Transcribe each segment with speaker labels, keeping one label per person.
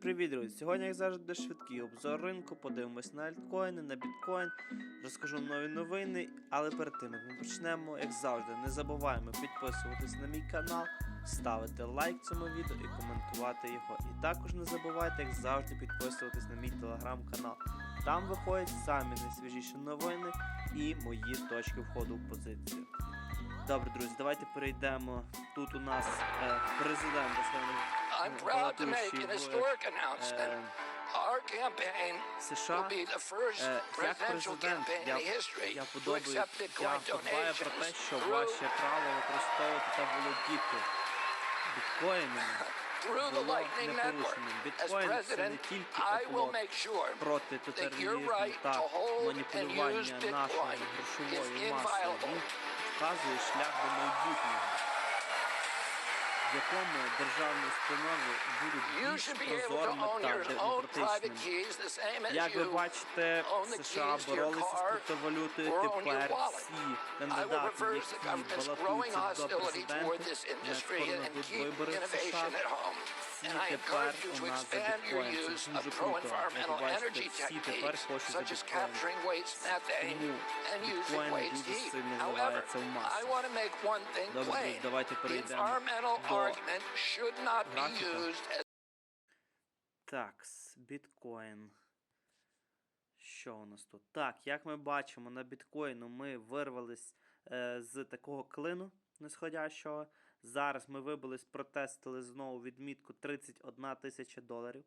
Speaker 1: Привіт, друзі! Сьогодні, як завжди, швидкий обзор ринку, подивимось на альткоїни, на біткоін, розкажу нові новини. Але перед тим як ми почнемо, як завжди, не забуваємо підписуватись на мій канал, ставити лайк цьому відео і коментувати його. І також не забувайте, як завжди, підписуватись на мій телеграм-канал. Там виходять самі найсвіжіші новини і мої точки входу в позицію. Добре, друзі, давайте перейдемо. Тут у нас е, президент основний
Speaker 2: I'm proud to make an historic announcement.
Speaker 1: е,
Speaker 2: Our campaign
Speaker 1: США.
Speaker 2: will be the first
Speaker 1: Е, Як
Speaker 2: presidential
Speaker 1: президент,
Speaker 2: campaign
Speaker 1: я,
Speaker 2: in history
Speaker 1: я
Speaker 2: to
Speaker 1: подобаю,
Speaker 2: accept
Speaker 1: я
Speaker 2: Bitcoin
Speaker 1: подбаю про те,
Speaker 2: donations
Speaker 1: що
Speaker 2: through,
Speaker 1: ваше право використовувати та володіти біткоїнами
Speaker 2: through the
Speaker 1: було
Speaker 2: Lightning Network.
Speaker 1: непорушеним.
Speaker 2: As
Speaker 1: Біткоін це не
Speaker 2: president,
Speaker 1: тільки
Speaker 2: I will
Speaker 1: оплот
Speaker 2: make sure
Speaker 1: проти
Speaker 2: that your
Speaker 1: тоталітаризму
Speaker 2: right
Speaker 1: та
Speaker 2: to hold and use
Speaker 1: маніпулювання нашою
Speaker 2: Bitcoin is
Speaker 1: грошовою масою.
Speaker 2: inviolable.
Speaker 1: Він вказує шлях до майбутнього, в якому державні установи будуть
Speaker 2: You
Speaker 1: більш
Speaker 2: should be able to
Speaker 1: прозорими
Speaker 2: own
Speaker 1: та
Speaker 2: your own private
Speaker 1: демократичними.
Speaker 2: keys the same as
Speaker 1: Як ви
Speaker 2: you
Speaker 1: бачите,
Speaker 2: own the
Speaker 1: США
Speaker 2: keys to your
Speaker 1: боролися з
Speaker 2: car
Speaker 1: криптовалютою.
Speaker 2: or on your
Speaker 1: Тепер
Speaker 2: wallet.
Speaker 1: всі
Speaker 2: I will
Speaker 1: кандидати,
Speaker 2: reverse the
Speaker 1: які
Speaker 2: government's growing
Speaker 1: балотуються до
Speaker 2: hostility toward
Speaker 1: президента,
Speaker 2: this
Speaker 1: на
Speaker 2: industry
Speaker 1: скоро
Speaker 2: and
Speaker 1: будуть
Speaker 2: keep
Speaker 1: вибори в
Speaker 2: innovation
Speaker 1: США.
Speaker 2: at home.
Speaker 1: Всі
Speaker 2: And I
Speaker 1: тепер
Speaker 2: encourage you
Speaker 1: у
Speaker 2: to
Speaker 1: нас за
Speaker 2: expand your
Speaker 1: біткоін.
Speaker 2: use
Speaker 1: Це
Speaker 2: of
Speaker 1: дуже круто. Як ви
Speaker 2: pro-environmental
Speaker 1: бачите,
Speaker 2: energy
Speaker 1: всі тепер
Speaker 2: techniques,
Speaker 1: хочуть за
Speaker 2: such as
Speaker 1: біткоін.
Speaker 2: capturing waste methane
Speaker 1: Тому
Speaker 2: and using
Speaker 1: біткоін
Speaker 2: waste
Speaker 1: дуже
Speaker 2: heat.
Speaker 1: сильно
Speaker 2: However,
Speaker 1: вливається в масу.
Speaker 2: I want to make one thing
Speaker 1: Добре,
Speaker 2: plain.
Speaker 1: давайте
Speaker 2: The
Speaker 1: перейдемо
Speaker 2: environmental
Speaker 1: до графіка. Такс, біткоін. Що у нас тут? Так, як ми бачимо, на біткоїну ми вирвались е, з такого клину нисходящого. Зараз ми вибились, протестили знову відмітку 31 тисяча доларів.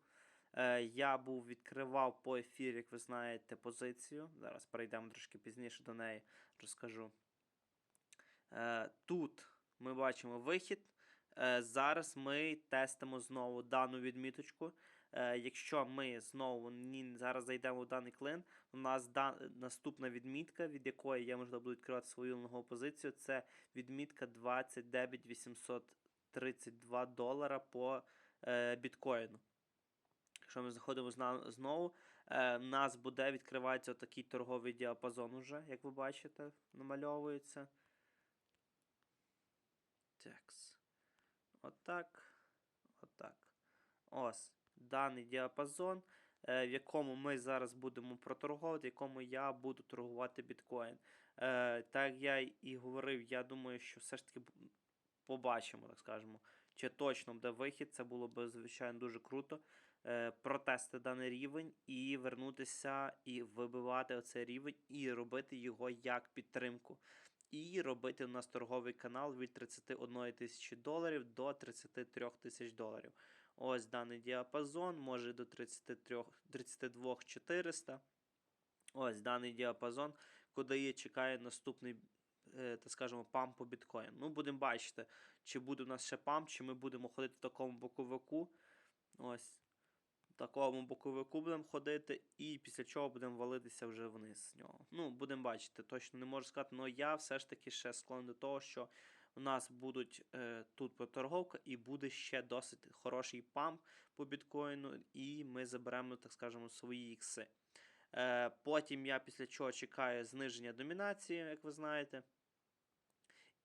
Speaker 1: Е, я був відкривав по ефірі, як ви знаєте, позицію. Зараз перейдемо трошки пізніше до неї, розкажу. Е, тут ми бачимо вихід. Е, Зараз ми тестимо знову дану відміточку. Е, Якщо ми знову зараз зайдемо в даний клин, у нас да, наступна відмітка, від якої я можливо буду відкривати свою нову позицію, це відмітка 29 832 долара по е, біткоїну. Якщо ми заходимо знову, е, в нас буде відкривається такий торговий діапазон уже, як ви бачите, намальовується. Такс. Отак. Отак. Ось даний діапазон, е, в якому ми зараз будемо проторговувати, в якому я буду торгувати біткоін. Е, Так я і говорив, я думаю, що все ж таки побачимо, так скажемо, чи точно буде вихід. Це було б, звичайно, дуже круто. Е, Протести даний рівень і вернутися і вибивати оцей рівень, і робити його як підтримку. І робити у нас торговий канал від 31 тисячі доларів до 33 тисяч доларів. Ось даний діапазон, може до 33, 32 400. Ось даний діапазон, куди я чекаю наступний, е, так скажемо, памп по біткоїну. Ну, будемо бачити, чи буде у нас ще памп, чи ми будемо ходити в такому боковику. Ось. Такому боковику будемо ходити, і після чого будемо валитися вже вниз з нього. Ну, будемо бачити, точно не можу сказати, але я все ж таки ще склонний до того, що у нас будуть е, тут поторговка, і буде ще досить хороший памп по біткоїну, і ми заберемо, так скажемо, свої ікси. Е, потім я після чого чекаю зниження домінації, як ви знаєте.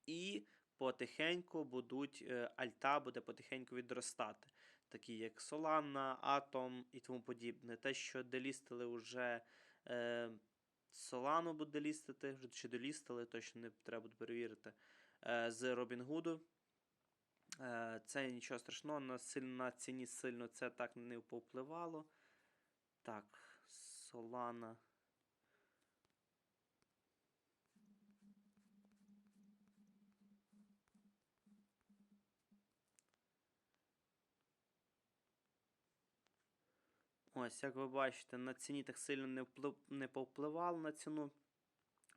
Speaker 1: І потихеньку будуть е, альта буде потихеньку відростати, такі як Solana, Atom і тому подібне. Те, що делістили вже е, Solana буде делістити, чи делістили, точно не треба буде перевірити. Е, з Robinhood. Е, це нічого страшного, на, на ціні сильно це так не повпливало. Так, Solana. Ось, як ви бачите, на ціні так сильно не, вплив, не повпливало на ціну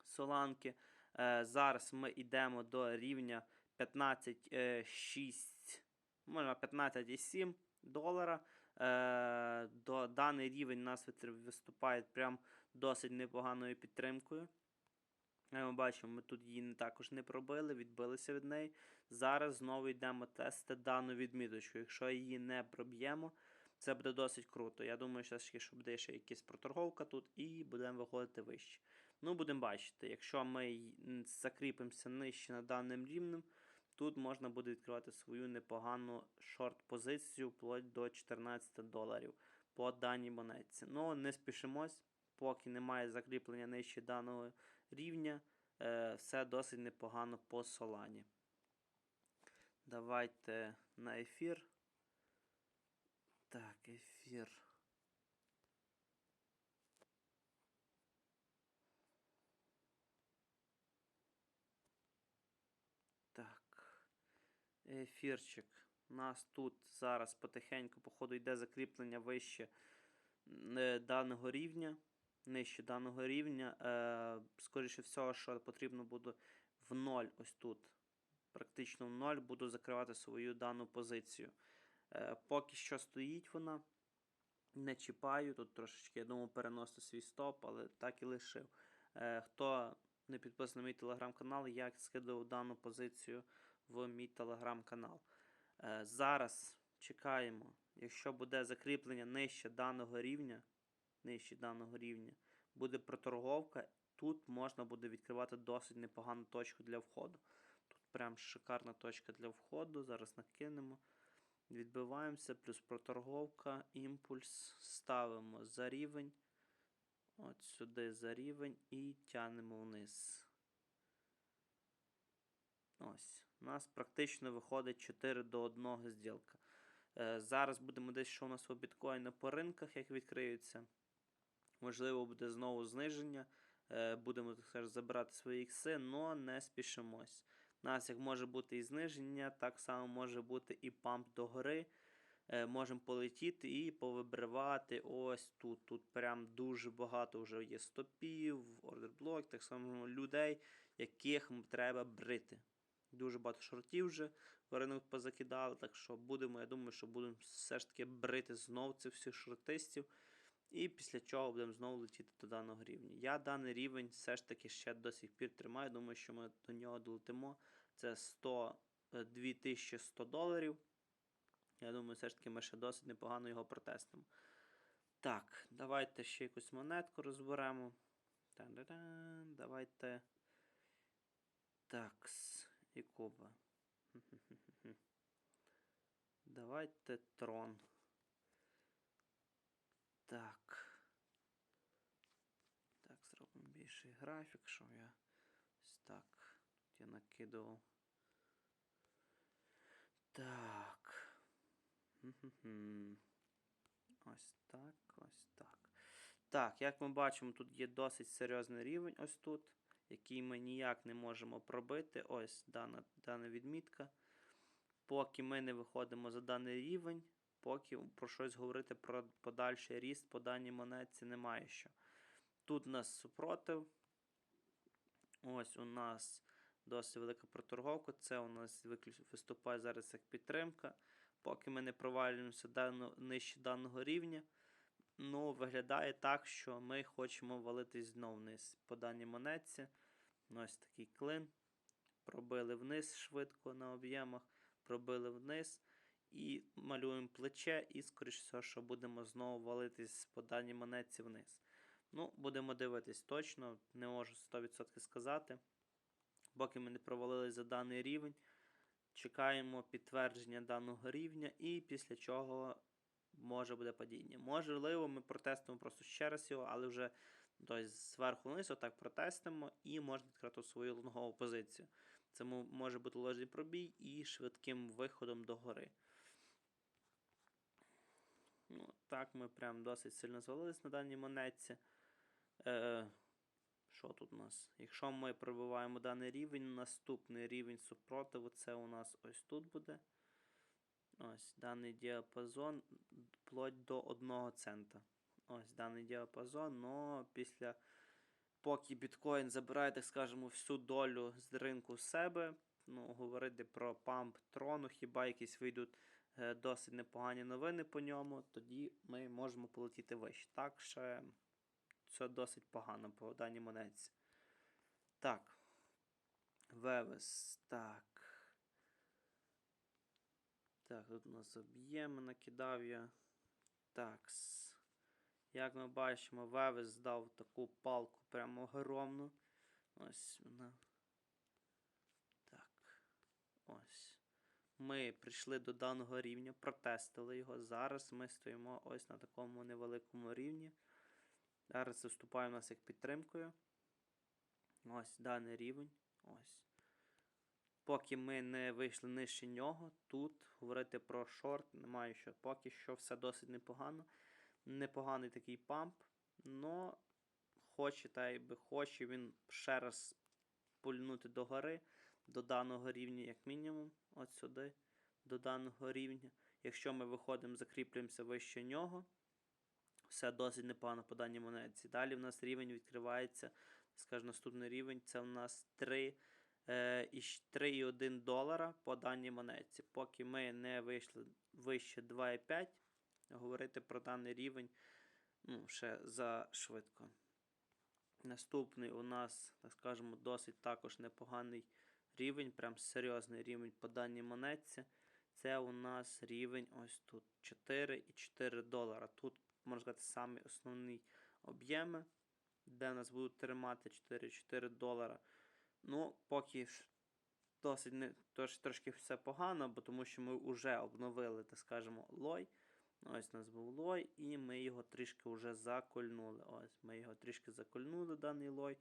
Speaker 1: соланки. Е, зараз ми йдемо до рівня 15,6, можна 15,7 долара. Е, до даний рівень нас виступає прям досить непоганою підтримкою. Ми бачимо, ми тут її також не пробили, відбилися від неї. Зараз знову йдемо тести дану відміточку. Якщо її не проб'ємо, це буде досить круто. Я думаю, що таки, що буде ще якась проторговка тут, і будемо виходити вище. Ну, будемо бачити, якщо ми закріпимося нижче над даним рівнем, Тут можна буде відкривати свою непогану шорт-позицію вплоть до 14 доларів по даній монетці. Ну, не спішимось, поки немає закріплення нижче даного рівня. Е, все досить непогано по солані. Давайте на ефір. Так, ефір. Так. Ефірчик. У нас тут зараз потихеньку, походу, йде закріплення вище е, даного рівня. Нижче даного рівня. Е, скоріше всього, що потрібно буде в ноль ось тут. Практично в ноль буду закривати свою дану позицію. Е, поки що стоїть вона. Не чіпаю. Тут трошечки, я думаю, переносити свій стоп, але так і лишив. Е, хто не підписаний на мій телеграм-канал, я скидав дану позицію в мій телеграм-канал. Е, зараз чекаємо, якщо буде закріплення нижче даного рівня, нижче даного рівня, буде проторговка, тут можна буде відкривати досить непогану точку для входу. Тут прям шикарна точка для входу. Зараз накинемо. Відбиваємося, плюс проторговка, імпульс, ставимо за рівень. От сюди за рівень і тянемо вниз. Ось. У нас практично виходить 4 до 1 зділка. Е, зараз будемо десь, що у нас у біткоїна по ринках, як відкриються. Можливо, буде знову зниження. Е, будемо так сказати, забирати свої ікси, але не спішимось. У нас як може бути і зниження, так само може бути і памп догори. Е, можемо полетіти і повибривати ось тут. Тут прям дуже багато вже є стопів, ордерблок, так само людей, яких треба брити. Дуже багато шортів вже в ринок позакидали, так що будемо, я думаю, що будемо все ж таки брити знов цих всіх шортистів. І після чого будемо знову летіти до даного рівня. Я даний рівень все ж таки ще до сих пір тримаю. Думаю, що ми до нього долетимо. Це 100, е, 2100 доларів. Я думаю, все ж таки ми ще досить непогано його протестимо. Так, давайте ще якусь монетку розберемо. Давайте. Такс і Куба. Давайте трон. Так. Так, більший графік, щоб я ось так. Я накидував. Так. Ось так, ось так. Так, як ми бачимо, тут є досить серйозний рівень ось тут, який ми ніяк не можемо пробити. Ось дана, дана відмітка. Поки ми не виходимо за даний рівень, поки про щось говорити про подальший ріст по даній монетці немає що. Тут у нас супротив. Ось у нас досить велика проторговка. Це у нас виступає зараз як підтримка. Поки ми не провалюємося дано, нижче даного рівня. Ну, виглядає так, що ми хочемо валитись знов вниз по даній монетці. Ось такий клин. Пробили вниз швидко на об'ємах, пробили вниз і малюємо плече, і, скоріш всього, що будемо знову валитись по даній монетці вниз. Ну, будемо дивитись точно, не можу 100% сказати. Поки ми не провалились за даний рівень, чекаємо підтвердження даного рівня, і після чого може буде падіння. Можливо, ми протестимо просто ще раз його, але вже тобто, зверху вниз отак протестимо і можна відкрити свою лонгову позицію. Це може бути ложний пробій і швидким виходом до гори. Ну, так, ми прям досить сильно звалились на даній монетці. Е, що тут у нас? Якщо ми пробиваємо даний рівень, наступний рівень супротиву це у нас ось тут буде. Ось даний діапазон вплоть до 1 цента. Ось даний діапазон, но після поки біткоін забирає, так скажемо, всю долю з ринку себе. Ну, говорити про памп трону, хіба якісь вийдуть е, досить непогані новини по ньому, тоді ми можемо полетіти вище. Так, ще це досить погано по даній монетці. Так. Вевес. Так. Так, тут у нас об'єми накидав я. Такс. Як ми бачимо, Вевес дав таку палку прямо огромну. Ось вона. Так. Ось. Ми прийшли до даного рівня, протестили його. Зараз ми стоїмо ось на такому невеликому рівні. Зараз це в нас як підтримкою. Ось даний рівень. Ось. Поки ми не вийшли нижче нього, тут говорити про шорт немає що. Поки що все досить непогано. Непоганий такий памп. Но хоче, та якби хоче він ще раз пульнути до гори, до даного рівня, як мінімум, от сюди, до даного рівня. Якщо ми виходимо, закріплюємося вище нього, все досить непогано по даній монетці. Далі в нас рівень відкривається, скажімо, наступний рівень це у нас 3. е, і 3,1 долара по даній монетці. Поки ми не вийшли вище 2,5, говорити про даний рівень ну, ще за швидко. Наступний у нас, так скажемо, досить також непоганий рівень, прям серйозний рівень по даній монетці. Це у нас рівень ось тут 4,4 долара. Тут, можна сказати, самі основні об'єми, де нас будуть тримати 4,4 долара. Ну, поки ж досить не, тож, трошки все погано, бо тому що ми вже обновили, так скажемо, лой. Ось у нас був лой, і ми його трішки вже закольнули. Ось ми його трішки закольнули, даний лой.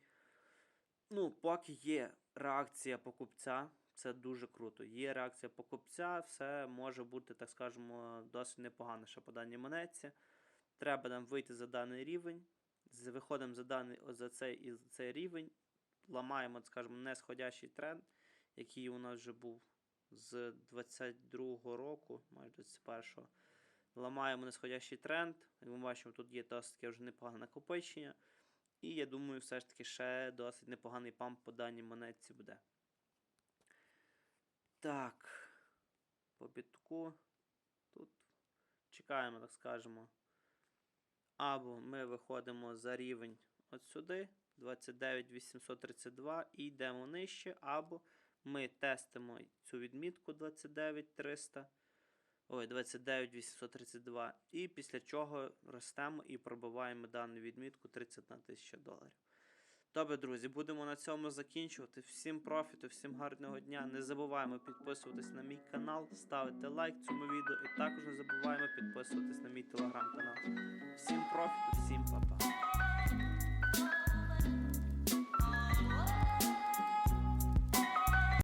Speaker 1: Ну, поки є реакція покупця, це дуже круто. Є реакція покупця, все може бути, так скажемо, досить непогано ще по даній монетці. Треба нам вийти за даний рівень. Виходимо за даний за цей і за цей рівень. Ламаємо, так скажемо, несходящий тренд, який у нас вже був з 22-го року, майже 21-го. Ламаємо нисходящий тренд. Як ми бачимо, тут є досить таке вже непогане накопичення. І я думаю, все ж таки ще досить непоганий памп по даній монетці буде. Так. По бітку. Тут чекаємо, так скажемо. Або ми виходимо за рівень от сюди, 29832, і йдемо нижче, або ми тестимо цю відмітку 29300. Ой, 29832. І після чого ростемо і пробиваємо дану відмітку 31 тисяча доларів. Добре, друзі, будемо на цьому закінчувати. Всім профіту, всім гарного дня. Не забуваємо підписуватись на мій канал, ставити лайк цьому відео і також не забуваємо підписуватись на мій телеграм-канал. Всім профіту, всім па